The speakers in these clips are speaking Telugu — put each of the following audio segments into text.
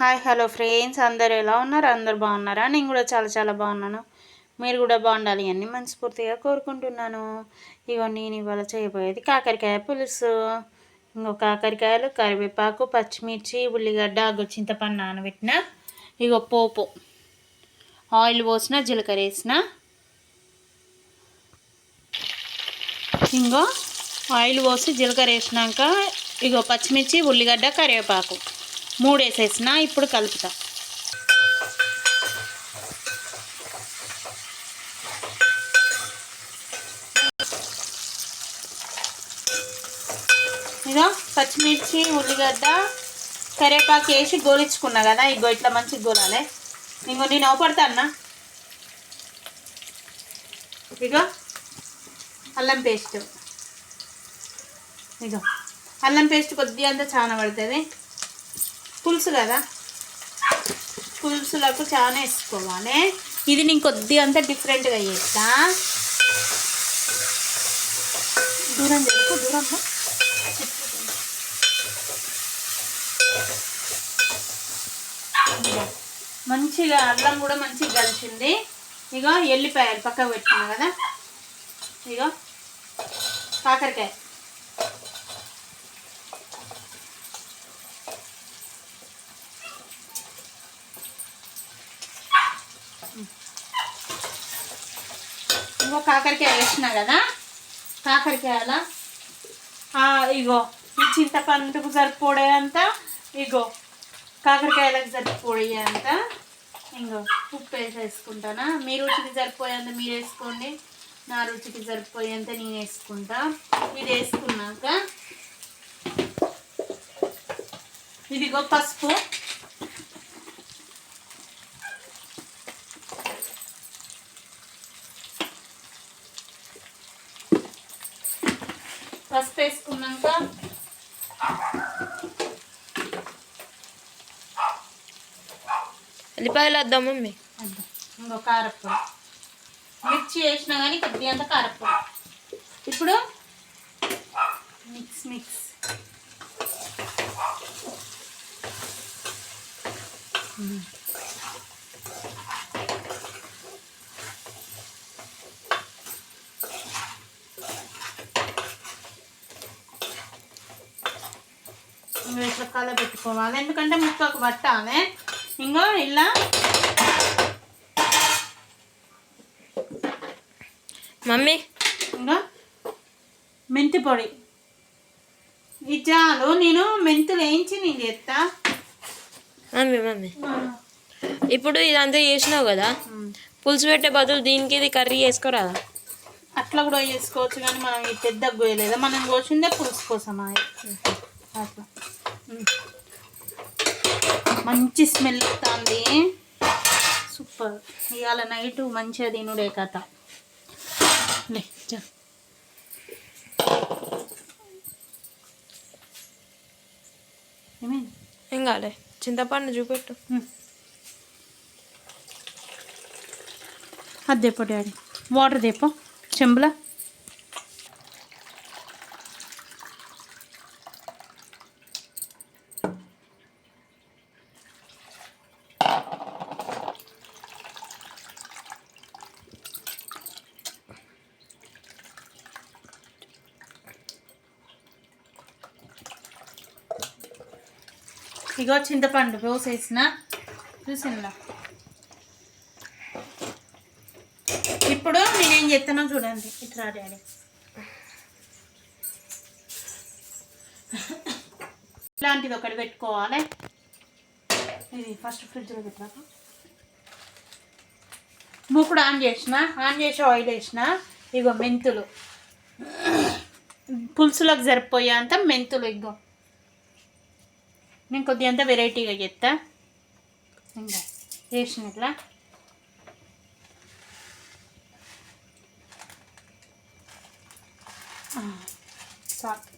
హాయ్ హలో ఫ్రెండ్స్ అందరు ఎలా ఉన్నారు? అందరు బాగున్నారా? నేను కూడా చాలా చాలా బాగున్నాను. మీరు కూడా బాగుండాలి అని మనస్ఫూర్తిగా కోరుకుంటున్నాను. ఇగో నేను ఇవాళ చేయబోయేది కాకరకాయ పులుసు. ఇంకో కాకరకాయలు కరివేపాకు పచ్చిమిర్చి ఉల్లిగడ్డ అగో చింతపండు నానబెట్టిన. ఇగో పోపు. ఆయిల్ పోసిన జీలకర్ర వేసిన. ఇంకో ఆయిల్ పోసి జీలకర్ర వేసినాక ఇగో పచ్చిమిర్చి ఉల్లిగడ్డ కరివేపాకు. మూడు వేసేసిన ఇప్పుడు కలుపుతా. ఇదో పచ్చిమిర్చి ఉల్లిగడ్డ కరివేపాకు వేసి గోలించుకున్నా కదా ఇగో ఇట్లా మంచిగా గోలాలి. ఇంకో నేను అవపడతా అన్న. ఇగో అల్లం పేస్ట్. ఇగో అల్లం పేస్ట్ కొద్దిగా అంతా చాలా పడుతుంది పులుసు కదా పులుసులకు చాలా వేసుకోవాలి. ఇది నేను కొద్దిగా అంతా డిఫరెంట్గా చేస్తా. దూరం చెప్పు దూరం మంచిగా అల్లం కూడా మంచిగా కలిసింది. ఇక ఎల్లిపాయలు పక్కకు పెట్టుకున్నా కదా. ఇగో కాకరకాయ. ఇగో కాకరకాయ వేసిన కదా? కాకరకాయల? ఇగో ఈ చింతపండుకు సరిపోడే ఇగో కాకరకాయలకు సరిపోయే అంత ఇంగో ఉప్పు వేసేసుకుంటానా? మీ రుచికి సరిపోయేంత మీరు వేసుకోండి. నా రుచికి సరిపోయేంత నేను వేసుకుంటా. ఇది వేసుకున్నాక ఇదిగో పసుపు. పసుపు వేసుకున్నాక ఎల్లిపాయలు వద్దాం మమ్మీ. ఇంకో కారప్పొడి మిర్చి వేసినా కానీ కొద్దిగా అంత కారప్పొడి ఇప్పుడు మిక్స్ మిక్స్. ఇంకా ఇట్లా పెట్టుకోవాలి. ఎందుకంటే ముక్కకు పట్టాలి ఇంకా ఇలా మమ్మీ. ఇంకా మెంతి పొడి. ఇది చాలు. నేను మెంతులు వేయించి నేను చేస్తా మమ్మీ మమ్మీ. ఇప్పుడు ఇదంతా చేసినావు కదా? పులుసు పెట్టే బదులు దీనికి ఇది కర్రీ చేసుకోరాదా? అట్లా కూడా చేసుకోవచ్చు కానీ మనం ఈ పెద్ద గోయలేదా. మనం కోసిందే పులుసు కోసం. అట్లా. మంచి స్మెల్ వస్తుంది. సూపర్. ఇవాళ నైట్ మంచిగా తినుడే కథ. ఏం కాలే. చింతపండు చూపెట్టు. అది తెప్పో డాడీ. వాటర్ తెప్పో చెంబులా? ఇగో చింతపండు రోస్ వేసిన చూసినా ఇప్పుడు నేనేం చెప్తానో చూడండి. ఇట్లా డాడీ. ఇలాంటిది ఒకటి పెట్టుకోవాలి. ఇది ఫస్ట్ ఫ్రిడ్జ్లో పెట్టాక మూకుడు ఆన్ చేసిన? ఆన్ చేసి ఆయిల్ వేసిన? ఇగో మెంతులు. పులుసులకు సరిపోయే అంత మెంతులు ఇగో. నేను కొద్దిగా అంత వెరైటీగా చెప్తా ఇంకా చేసిన ఇట్లా సాల్ట్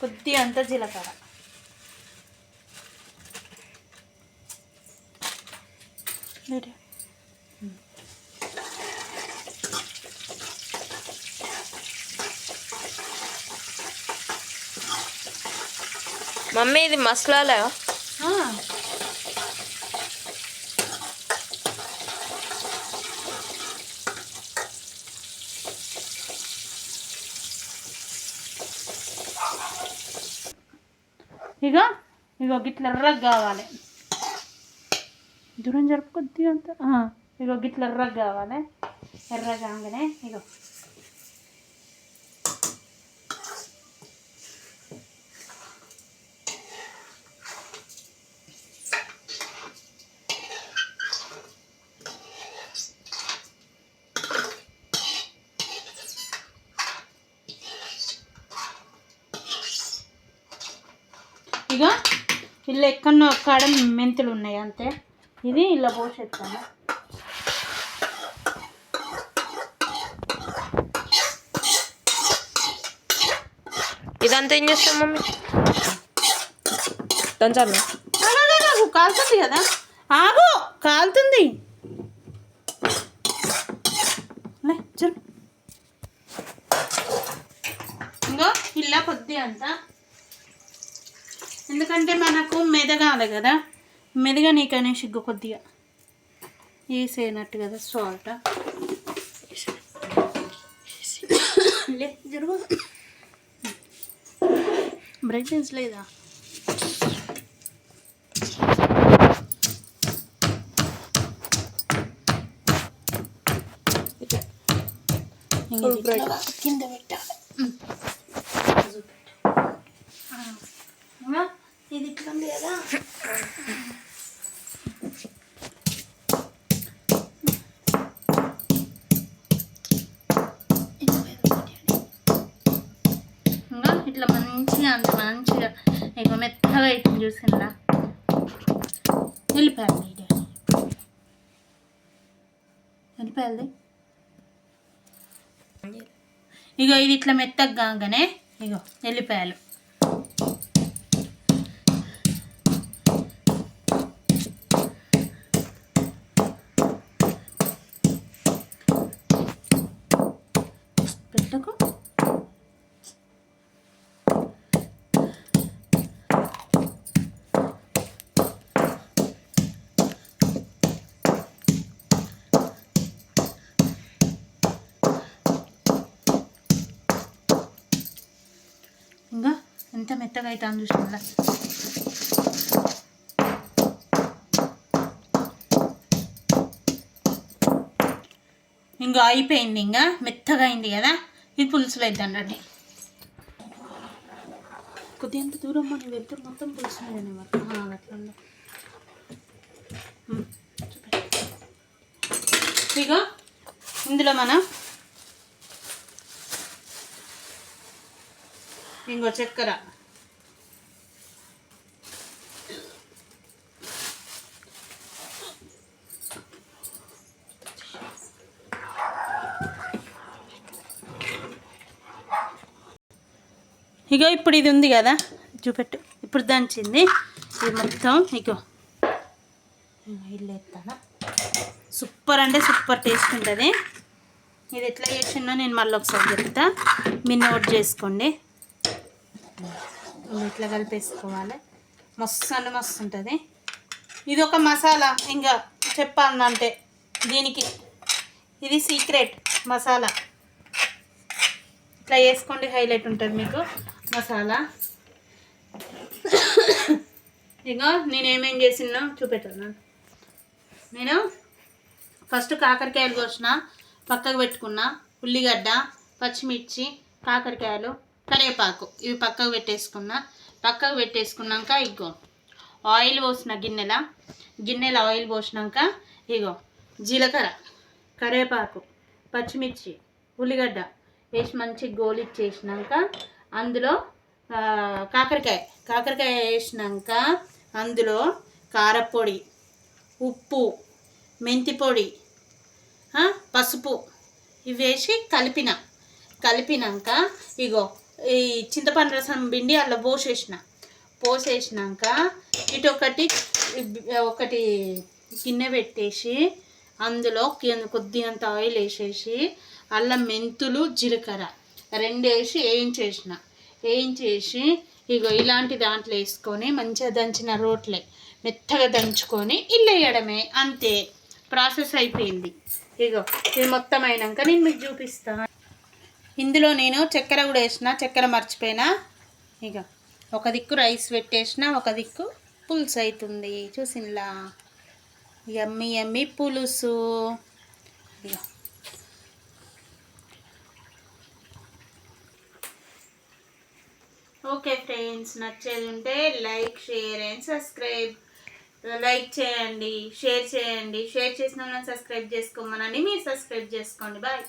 కొద్దిగా అంత జీలకర్ర. రెడీ. మమ్మీ ఇది మసాలా ఇక ఇగో గిట్ల ఎర్రగా కావాలి. దూరం జరుపు కొద్దిగా అంత ఇగో గిట్ల ఎర్రగా కావాలి. ఎర్రగా కాగానే ఇగో. ఇక ఇలా ఎక్కడో ఒక్కడ మెంతులు ఉన్నాయి అంతే. ఇది ఇలా పోసేస్తాను ఇదంతా ఏం చేస్తాం మమ్మీ? దంచాలి. ఆగు, కాలుతుంది కదా. ఆగు కాలుతుంది. ఇంకో ఇలా కొద్ది అంత. ఎందుకంటే మనకు మెదగాలి కదా. మెదగా నీకనే సిగ్గు కొద్దిగా. వేసేయనట్టు కదా సాల్ట్. జరుగు. బ్రెడ్ లేదా? కింద పెట్టాలి. ఇది ఇట్లా ఉంది కదా ఇట్లా మంచిగా అంత మంచిగా ఇక మెత్తగా ఇట్లా చూసిందా? వెళ్ళిపోయాలి ఇది వెళ్ళిపోయాలి ఇగో ఇది ఇట్లా మెత్తగా కాగానే ఇగో ఎల్లిపాయలు. ఎంత మెత్తగా అవుతుంది చూసినా ఇంకా అయిపోయింది ఇంకా మెత్తగా అయింది కదా ఇది పులుసులో వేద్దాండి కొద్దిగా ఎంత దూరం మనం వెళ్తే మొత్తం పులుసు అట్లా. ఇగో ఇందులో మనం ఇంకో చక్కెర. ఇగో ఇప్పుడు ఇది ఉంది కదా చూపెట్టు. ఇప్పుడు దంచింది. ఇది మొత్తం ఇగో. ఇగో ఇల్లు ఎత్తాను సూపర్ అంటే సూపర్ టేస్ట్ ఉంటుంది. ఇది ఎట్లా చేసిందో నేను మళ్ళీ ఒకసారి చెప్తా. మీరు నోట్ చేసుకోండి. ఇట్లా కలిపేసుకోవాలి. మస్తు అంటే మస్తు ఉంటుంది. ఇది ఒక మసాలా. ఇంకా చెప్పాలంటే దీనికి. ఇది సీక్రెట్ మసాలా. ఇట్లా వేసుకోండి హైలైట్ ఉంటుంది మీకు. మసాలా. ఇంకా నేను ఏమేం చేసినా చూపెట్టాను నేను ఫస్ట్ కాకరకాయలు కోసిన పక్కకు పెట్టుకున్న ఉల్లిగడ్డ పచ్చిమిర్చి కాకరకాయలు కరివేపాకు ఇవి పక్కకు పెట్టేసుకున్నా. పక్కకు పెట్టేసుకున్నాక ఇగో ఆయిల్ పోసిన గిన్నెల? గిన్నెల ఆయిల్ పోసినాక ఇగో జీలకర్ర కరివేపాకు పచ్చిమిర్చి ఉల్లిగడ్డ వేసి మంచి గోలిచ్చేసినాక అందులో కాకరకాయ. కాకరకాయ వేసినాక అందులో కారపొడి ఉప్పు మెంతి పొడి పసుపు ఇవి వేసి కలిపిన. కలిపినాక ఇగో ఈ చింతపండు రసం పిండి అలా పోసేసిన. పోసేసినాక ఇటు ఒకటి ఒకటి గిన్నె పెట్టేసి అందులో కొద్దిగంత ఆయిల్ వేసేసి అల్లం మెంతులు జీలకర్ర రెండు వేసి వేయించేసిన. వేయించేసి ఇగో ఇలాంటి దాంట్లో వేసుకొని మంచిగా దంచిన రోట్లే మెత్తగా దంచుకొని ఇల్లు వేయడమే అంతే. ప్రాసెస్ అయిపోయింది. ఇగో ఇది మొత్తం అయినాక నేను మీకు చూపిస్తాను ఇందులో నేను చక్కెర కూడా వేసిన చక్కెర మర్చిపోయినా. ఇక ఒక దిక్కు రైస్ పెట్టేసిన ఒక దిక్కు పులుసు అవుతుంది చూసినలా? ఎమ్మి ఎమ్మి పులుసు. ఇక ఓకే ఫ్రెండ్స్ నచ్చేది ఉంటే like share and subscribe. Like చేయండి షేర్ చేయండి. షేర్ చేసిన వాళ్ళని సబ్స్క్రైబ్ చేసుకోమనండి. మీరు సబ్స్క్రైబ్ చేసుకోండి. బాయ్.